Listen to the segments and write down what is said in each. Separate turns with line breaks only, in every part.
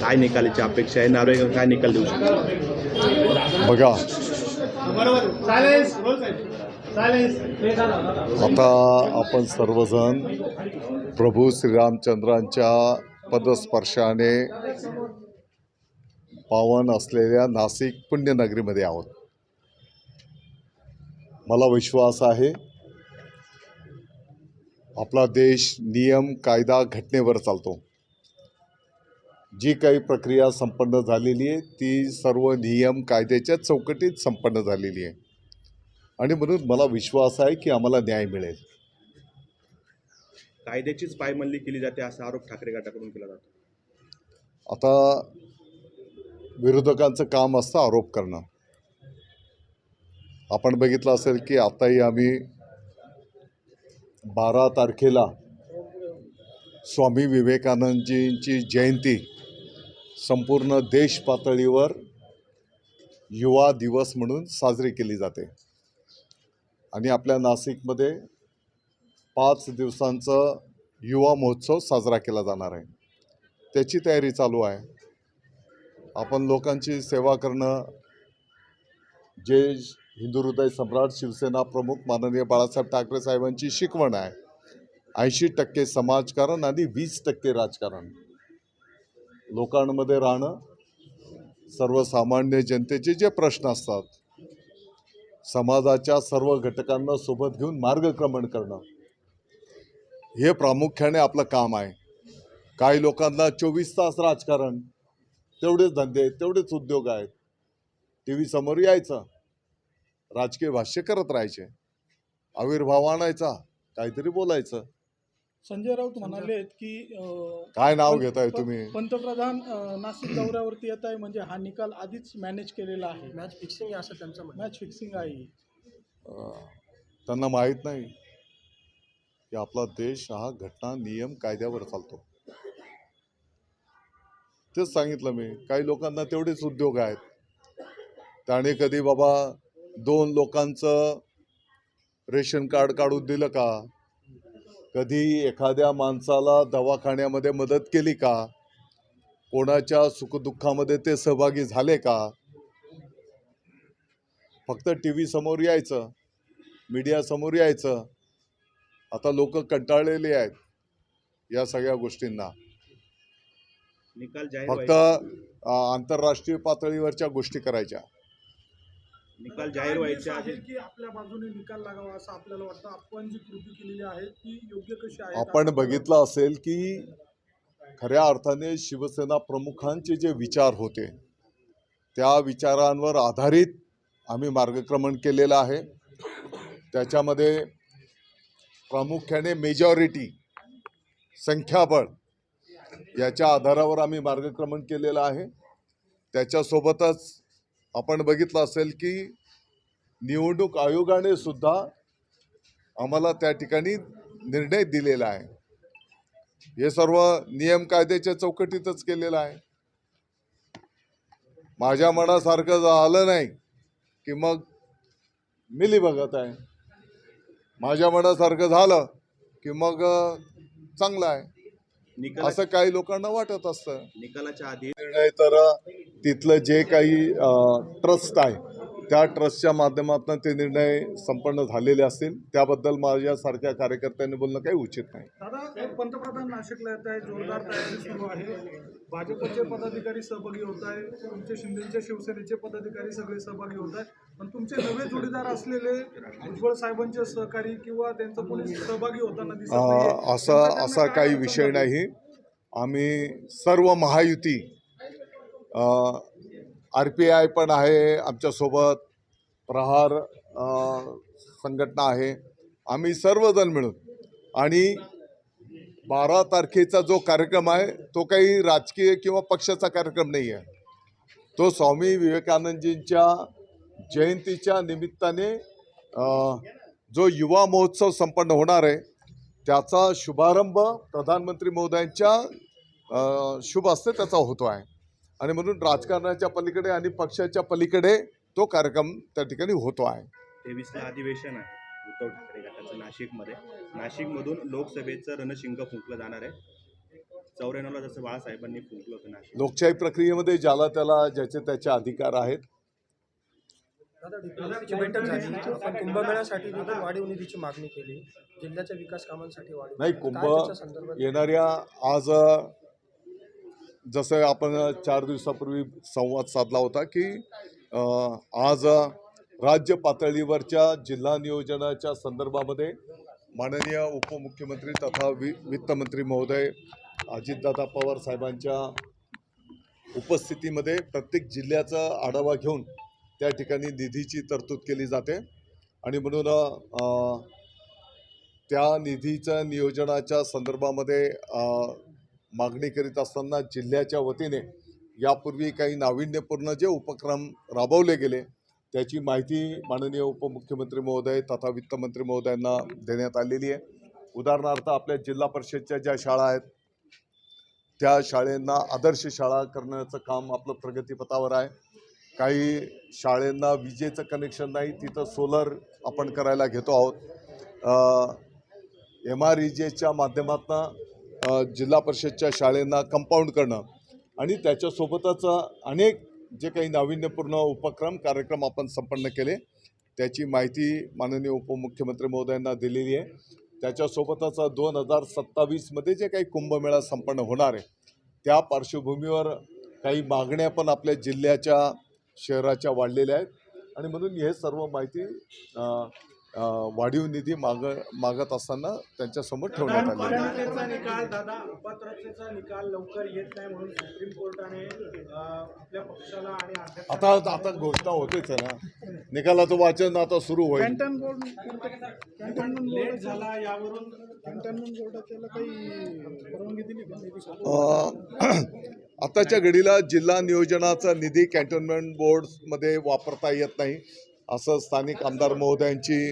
काय निकालाची अपेक्षा आहे? नार्वेकर काय निकाल देऊ शकतो?
बघा. आता. आपण सर्वजण प्रभू श्रीरामचंद्रांच्या पदस्पर्शाने पावन असलेल्या नाशिक पुण्यनगरीमध्ये आहोत. मला विश्वास आहे आपला देश नियम कायदा घटनेवर चालतो. जी काही प्रक्रिया संपन्न झालेली आहे ती सर्व नियम कायद्याच्या चौकटीत संपन्न झालेली आहे. आणि म्हणून मला विश्वास आहे की आम्हाला न्याय मिळेल.
कायद्याचीच पायमल्ली केली जाते असा आरोप ठाकरे गटाकडून केला जातो.
आता विरोधकांचं काम असतं आरोप करणं. आपण बघितलं असेल की आताही आम्ही बारा तारखेला स्वामी विवेकानंदजींची जयंती संपूर्ण देश पातळीवर युवा दिवस म्हणून साजरी केली जाते. आणि आपल्या नाशिकमध्ये पाच दिवसांचं युवा महोत्सव साजरा केला जाणार आहे. त्याची तयारी चालू आहे. आपण लोकांची सेवा करणं जे हिंदू हृदय सम्राट शिवसेना प्रमुख माननीय बाळासाहेब ठाकरे साहेबांची शिकवण आहे. ऐंशी टक्के समाजकारण आणि वीस टक्के राजकारण. लोकांमध्ये राहणं सर्वसामान्य जनतेचे जे प्रश्न असतात समाजाच्या सर्व घटकांना सोबत घेऊन मार्गक्रमण करणं हे प्रामुख्याने आपलं काम आहे. काही लोकांना चोवीस तास राजकारण तेवढेच धंदे तेवढेच उद्योग आहेत. टी व्ही समोर यायचं. राजकीय भाष्य करत राहायचे. आविर्भाव आणायचा. काहीतरी बोलायचं.
संजय राऊत म्हणालेत की अं,
काय नाव घेताय
प-
तुम्ही
पंतप्रधान अं, नाशिक दौऱ्यावरती येत आहे म्हणजे हा निकाल आधीच मॅनेज केलेला आहे.
मॅच फिक्सिंग असं त्यांचं म्हणणं.
मॅच फिक्सिंग आहे.
अं, त्यांना माहीत नाही की आपला देश हा घटना नियम कायद्यावर चालतो. तेच सांगितलं मी. काही लोकांना तेवढेच उद्योग आहेत. त्याने कधी बाबा दोन लोकांचं रेशन कार्ड काढून दिलं का? कधी एखाद्या माणसाला दवाखान्यामध्ये मदत केली का? कोणाच्या सुखदुःखामध्ये ते सहभागी झाले का? फक्त टी व्ही समोर यायचं मीडिया समोर यायचं. आता लोक कंटाळलेले आहेत या सगळ्या गोष्टींना. फक्त आंतरराष्ट्रीय पातळीवरच्या गोष्टी करायच्या.
निकाल जाहीर व्हायच्या आधी
की आपल्या बाजूने निकाल लागावा असं आपल्याला वाटतं. आपण जी कृती केलेली आहे ती योग्य कशी आहे?
आपण बघितलं असेल की खऱ्या अर्थाने शिवसेना प्रमुखांचे जे विचार होते त्या विचारांवर आधारित आम्ही मार्गक्रमण केलेलं आहे. त्याच्यामध्ये प्रामुख्याने मेजॉरिटी संख्याबळ याच्या आधारावर आम्ही मार्गक्रमण केलेलं आहे. त्याच्यासोबतच आपण बघितलं असेल की निवडणूक आयोगाने सुद्धा आम्हाला त्या ठिकाणी निर्णय दिलेला आहे. हे सर्व नियम कायद्याच्या चौकटीतच केलेलं आहे. माझ्या मनासारखं झालं नाही की मग मिली बघत आहे. माझ्या मनासारखं झालं की मग चांगलं आहे. असं काही लोकांना वाटत असतं.
निकालाच्या आधी
निर्णय तर तिथलं जे काही ट्रस्ट आहे त्या ट्रस्टच्या माध्यमातून ते निर्णय संपन्न झालेले असतील. त्याबद्दल माझ्यासारख्या कार्यकर्त्यांनी बोलणं काही उचित नाही.
पंतप्रधान नाशिकला येत आहे जोरदार तयारी सुरू आहे. भाजपचे पदाधिकारी सहभागी होत आहे तुमचे शिंदेचे शिवसेनेचे पदाधिकारी सगळे सहभागी होत आहेत. पण तुमचे नवे जोडीदार असलेले भुजबळ साहेबांचे सहकारी किंवा त्यांचं कोणी सहभागी होताना.
असा असा काही विषय? नाही. आम्ही सर्व महायुती आर पी आय पण आहे आमच्यासोबत प्रहार संघटना आहे. आम्ही सर्वजण मिळून आणि बारा तारखेचा जो कार्यक्रम आहे तो काही राजकीय किंवा पक्षाचा कार्यक्रम नाही आहे तो स्वामी विवेकानंदजींच्या जयंतीच्या निमित्ताने जो युवा महोत्सव संपन्न होणार आहे त्याचा शुभारंभ प्रधानमंत्री महोदयांच्या शुभ हस्ते त्याचा होतो आहे. आणि म्हणून राजकारणाच्या पलीकडे आणि पक्षाच्या पलीकडे तो कार्यक्रम त्या ठिकाणी होतो आहे.
तेवीसला अधिवेशन आहे उद्धव ठाकरे गटाचं नाशिकमध्ये. नाशिकमधून लोकसभेचं रणशिंग फुंकलं जाणार आहे. चौऱ्याण्णवला जसं बाळासाहेबांनी फुंकलं होतं नाशिक.
लोकशाही प्रक्रियेमध्ये ज्याला त्याला ज्याचे त्याचे अधिकार आहेत.
दादा डिप्लोमॅसीची बैठक झाली. आपण कुंभमेळ्यासाठी देखील वाढीव निधीची मागणी केली. जिल्ह्याच्या विकास कामांसाठी वाढीव
नाही
काय
कुंभ
संदर्भात?
येणाऱ्या आज जसं आपण चार दिवसापूर्वी संवाद साधला होता की आज राज्य पातळीवरच्या जिल्हा नियोजनाच्या संदर्भामध्ये माननीय उपमुख्यमंत्री तथा वि वित्तमंत्री महोदय अजितदादा पवार साहेबांच्या उपस्थितीमध्ये प्रत्येक जिल्ह्याचा आढावा घेऊन त्या ठिकाणी निधीची तरतूद केली जाते. आणि म्हणून त्या निधीच्या नियोजनाच्या संदर्भामध्ये मागणी करीत असताना जिल्ह्याच्या वतीने यापूर्वी काही नाविन्यपूर्ण जे उपक्रम राबवले गेले त्याची माहिती माननीय उपमुख्यमंत्री महोदय तथा वित्तमंत्री महोदयांना देण्यात आलेली आहे. उदाहरणार्थ आपल्या जिल्हा परिषदच्या ज्या शाळा आहेत त्या शाळेंना आदर्श शाळा करण्याचं काम आपलं प्रगतीपथावर आहे. काही शाळेंना विजेचं कनेक्शन नाही तिथं सोलर आपण करायला घेतो आहोत. एम आर ई जेच्या माध्यमातून जिल्हा परिषदच्या शाळेंना कंपाऊंड करणं. आणि त्याच्यासोबतच अनेक जे काही नाविन्यपूर्ण उपक्रम कार्यक्रम आपण संपन्न केले. त्याची माहिती माननीय उपमुख्यमंत्री महोदयांना दिलेली आहे. त्याच्यासोबतच दोन हजार सत्तावीसमध्ये जे काही कुंभमेळा संपन्न होणार आहे त्या पार्श्वभूमीवर काही मागण्या पण आपल्या जिल्ह्याच्या शहराच्या वाढलेल्या आहेत. आणि म्हणून हे सर्व माहिती वाढीव निधी माग मागत असताना त्यांच्यासमोर ठेवण्यात
अपात्रतेचा निकाल दादा अपात्रतेचा निकाल लवकर येत नाही म्हणून सुप्रीम कोर्टाने आपल्या पक्षाला आणि
आता आता घोषणा होतेच आहे ना. निकालाचं वाचन आता सुरू होईल.
लेट झाला यावरून
कॅन्टोन्मेंट काही परवानगी दिली
आताच्या घडीला जिल्हा नियोजनाचा निधी कॅन्टोन्मेंट बोर्डमध्ये वापरता येत नाही. असं स्थानिक आमदार महोदयांची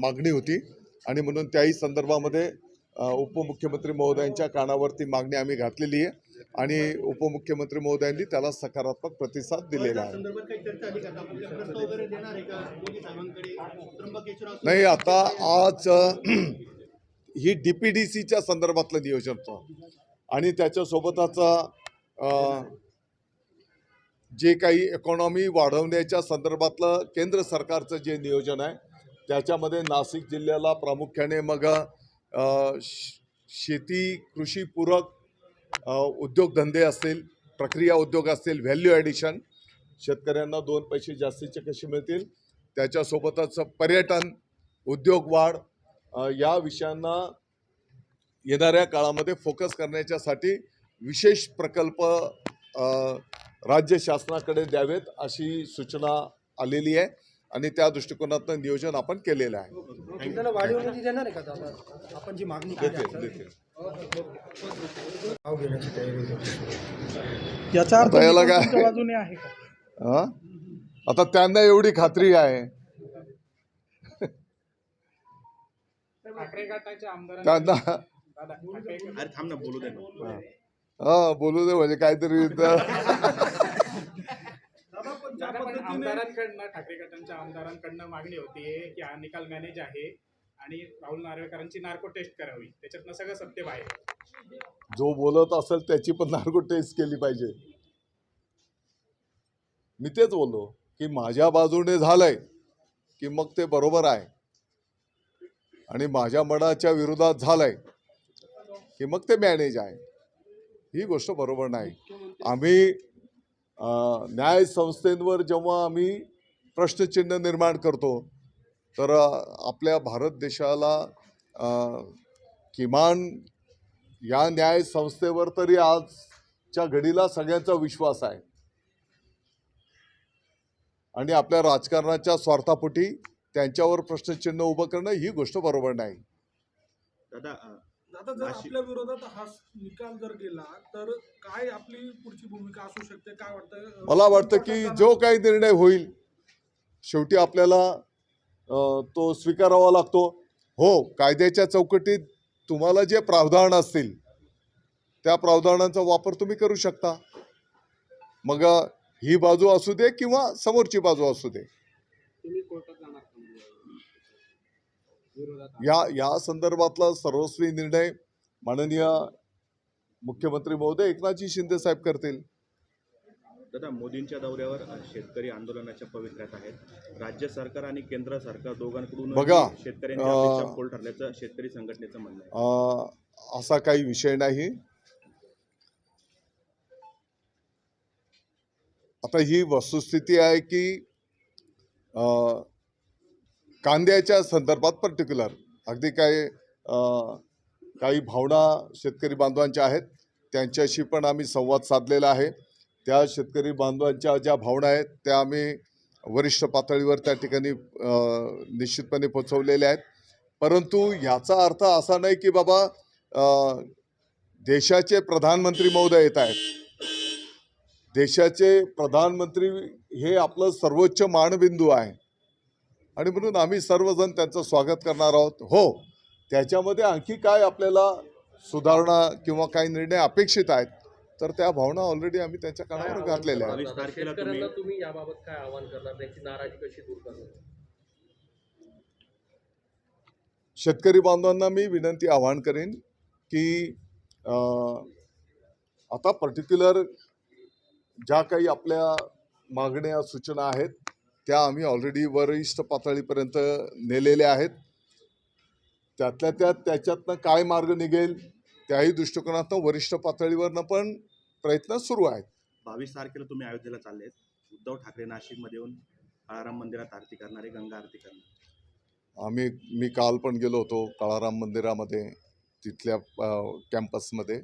मागणी होती. आणि म्हणून त्याही संदर्भामध्ये उपमुख्यमंत्री महोदयांच्या कानावरती मागणी आम्ही घातलेली आहे. आणि उपमुख्यमंत्री महोदयांनी त्याला सकारात्मक प्रतिसाद दिलेला आहे. नाही आता आज ही डी पी डी सीच्या संदर्भातलं नियोजन होतं. आणि त्याच्यासोबतच जे काही इकॉनॉमी वाढवण्याच्या संदर्भातलं केंद्र सरकारचं जे नियोजन आहे त्याच्यामध्ये नाशिक जिल्ह्याला प्रामुख्याने मग श- शेती कृषीपूरक उद्योगधंदे असतील प्रक्रिया उद्योग असतील व्हॅल्यू ॲडिशन शेतकऱ्यांना दोन पैसे जास्तीचे कसे मिळतील त्याच्यासोबतच पर्यटन उद्योग वाढ या विषयांना येणाऱ्या काळामध्ये फोकस करण्याच्यासाठी विशेष प्रकल्प राज्य शासनाकडे द्यावेत अशी सूचना आलेली आहे आणि त्या दृष्टिकोनातून नियोजन आपण केलेलं आहे.
आपण जी मागणी.
याचा अर्थ
आता याला काय? आता त्यांना एवढी खात्री आहे.
ठाकरे गटाच्या आमदारांनी
त्यांना
दादा, ठाकरे
अरे थांब ना बोलू दे ना.
हा. बोलू दे म्हणजे काहीतरी
आमदारांकडनं ठाकरे गटांच्या आमदारांकडनं मागणी होती की हा निकाल मॅनेज आहे आणि राहुल नार्वेकरांची नार्को टेस्ट करावी. त्याच्यातनं सगळं सत्य बाहेर.
जो बोलत असेल त्याची पण नार्को टेस्ट केली पाहिजे. मी तेच बोललो की माझ्या बाजूने झालंय की मग ते बरोबर आहे. आणि माझ्या मनाच्या विरोधात झालंय की मग ते मॅनेज आहे. ही गोष्ट बरोबर नाही. आम्ही न्याय संस्थेंवर जेव्हा आम्ही प्रश्नचिन्ह निर्माण करतो तर आपल्या भारत देशाला किमान या न्याय संस्थेवर तरी आजच्या घडीला सगळ्यांचा विश्वास आहे. आणि आपल्या राजकारणाच्या स्वार्थापोटी त्यांच्यावर प्रश्नचिन्ह उभं करणं ही गोष्ट बरोबर नाही.
दादा
जर आपल्या विरोधात हा निकाल जर गेला तर काय आपली पुढची भूमिका असू शकते? काय वाटतं?
मला वाटतं की जो काही निर्णय होईल शेवटी आपल्याला तो स्वीकारावा लागतो. हो कायद्याच्या चौकटीत तुम्हाला जे प्रावधान असतील त्या प्रावधानांचा वापर तुम्ही करू शकता. मग ही बाजू असू दे किंवा समोरची बाजू असू दे. या या संदर्भातला सर्वस्वी निर्णय माननीय मुख्यमंत्री महोदय एकनाथजी शिंदे साहेब करतील.
दादा मोदींच्या दौऱ्यावर शेतकरी आंदोलनाच्या पवित्र्यात आहेत. राज्य सरकार आणि केंद्र सरकार दोघांकडून
बघा,
ठरल्याचं शेतकरी संघटनेचं म्हणणं
असा काही विषय नाही. आता ही वस्तुस्थिती आहे की अं, कांद्याच्या संदर्भात पर्टिक्युलर अगदी काय काही भावना शेतकरी बांधवांच्या आहेत. त्यांच्याशी पण आम्ही संवाद साधलेला आहे. त्या शेतकरी बांधवांच्या ज्या भावना आहेत त्या आम्ही वरिष्ठ पातळीवर त्या ठिकाणी निश्चितपणे पोचवलेल्या आहेत. परंतु ह्याचा अर्थ असा नाही की बाबा देशाचे प्रधानमंत्री महोदय येत आहेत. देशाचे प्रधानमंत्री हे आपलं सर्वोच्च मानबिंदू आहे. आणि म्हणून आम्ही सर्वजण त्यांचं स्वागत करणार आहोत. हो त्याच्यामध्ये आणखी काय आपल्याला सुधारणा किंवा काही निर्णय अपेक्षित आहेत तर त्या भावना ऑलरेडी आम्ही त्यांच्या कानावर घातलेल्या आहेत.
बावीस तारखेला तुम्ही
शेतकऱ्यांना तुम्ही याबाबत काय आवाहन करणार? त्यांची नाराजी कशी दूर करणार?
शेतकरी बांधवांना मी विनंती आवाहन करेन की आता पर्टिक्युलर ज्या काही आपल्या मागण्या सूचना आहेत त्या आम्ही ऑलरेडी वरिष्ठ पातळीपर्यंत नेलेल्या आहेत. त्यातल्या त्यात त्याच्यातनं काय मार्ग निघेल त्याही दृष्टिकोनातनं वरिष्ठ पातळीवरनं पण प्रयत्न सुरू आहेत.
बावीस तारखेला तुम्ही अयोध्येला चालले उद्धव ठाकरे नाशिकमध्ये येऊन काळाराम मंदिरात आरती करणारे गंगा आरती करणार.
आम्ही मी काल पण गेलो होतो काळाराम मंदिरामध्ये तिथल्या कॅम्पसमध्ये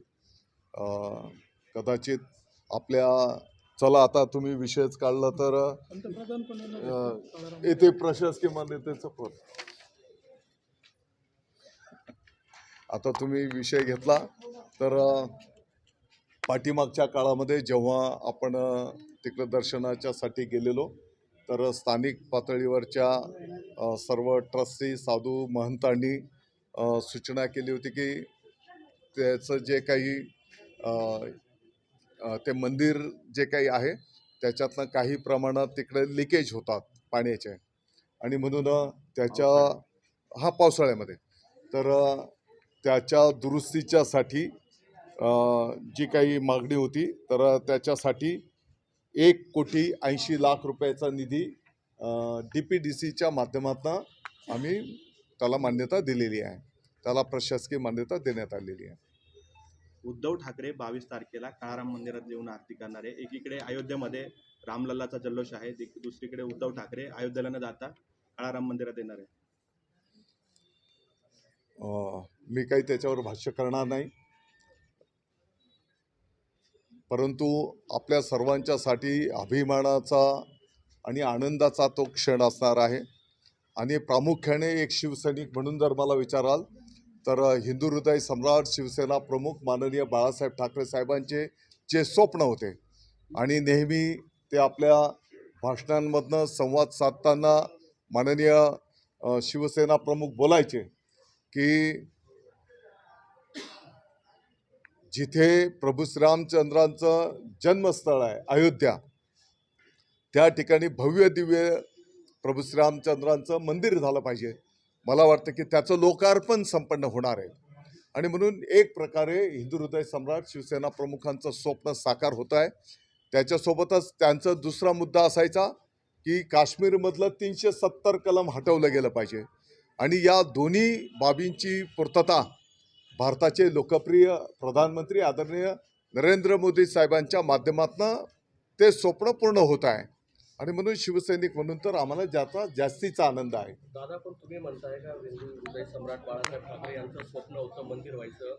कदाचित आपल्या चला आता तुम्ही विषयच काढला तर. येथे प्रशासकीय मान्यतेचं पद आता तुम्ही विषय घेतला तर पाठीमागच्या काळामध्ये जेव्हा आपण तिकडं दर्शनाच्यासाठी गेलेलो तर स्थानिक पातळीवरच्या सर्व ट्रस्टी साधू महंतांनी सूचना केली होती की त्याचं जे काही ते मंदिर जे काही आहे त्याच्यातनं काही प्रमाणात तिकडे लिकेज होतात पाण्याचे. आणि म्हणून त्याच्या हा पावसाळ्यामध्ये. तर त्याच्या दुरुस्तीच्यासाठी जी काही मागणी होती तर त्याच्यासाठी एक कोटी ऐंशी लाख रुपयाचा निधी डी पी डी सीच्या माध्यमातून आम्ही त्याला मान्यता दिलेली आहे. त्याला प्रशासकीय मान्यता देण्यात आलेली आहे.
उद्धव ठाकरे बावीस तारखेला काळाराम मंदिरात येऊन आरती करणारे. एकीकडे अयोध्येमध्ये रामलल्लाचा जल्लोष आहे दुसरीकडे उद्धव ठाकरे अयोध्येला न जाता काळाराम मंदिरात येणार आहे.
मी काही त्याच्यावर भाष्य करणार नाही. परंतु आपल्या सर्वांच्यासाठी अभिमानाचा आणि आनंदाचा तो क्षण असणार आहे. आणि प्रामुख्याने एक शिवसैनिक म्हणून जर मला विचाराल तर हिंदू हृदय सम्राट शिवसेना प्रमुख माननीय बाळासाहेब ठाकरे साहेबांचे जे स्वप्न होते आणि नेहमी ते आपल्या भाषणांमधनं संवाद साधताना माननीय शिवसेना प्रमुख बोलायचे की जिथे प्रभू श्रीरामचंद्रांचं जन्मस्थळ आहे अयोध्या त्या ठिकाणी भव्य दिव्य प्रभू श्रीरामचंद्रांचं मंदिर झालं पाहिजे. मला वाटतं की त्याचं लोकार्पण संपन्न होणार आहे. आणि म्हणून एक प्रकारे हिंदू हृदय सम्राट शिवसेना प्रमुखांचं स्वप्न साकार होत आहे. त्याच्यासोबतच त्यांचा दुसरा मुद्दा असायचा की काश्मीरमधलं तीनशे सत्तर कलम हटवलं गेलं पाहिजे. आणि या दोन्ही बाबींची पूर्तता भारताचे लोकप्रिय प्रधानमंत्री आदरणीय नरेंद्र मोदी साहेबांच्या माध्यमातून ते स्वप्न पूर्ण होत आहे. आणि म्हणून शिवसैनिक म्हणून तर आम्हाला ज्याचा जास्तीचा आनंद आहे.
दादा पण तुम्ही म्हणताय का सम्राट बाळासाहेब ठाकरे यांचं स्वप्न होतं मंदिर व्हायचं.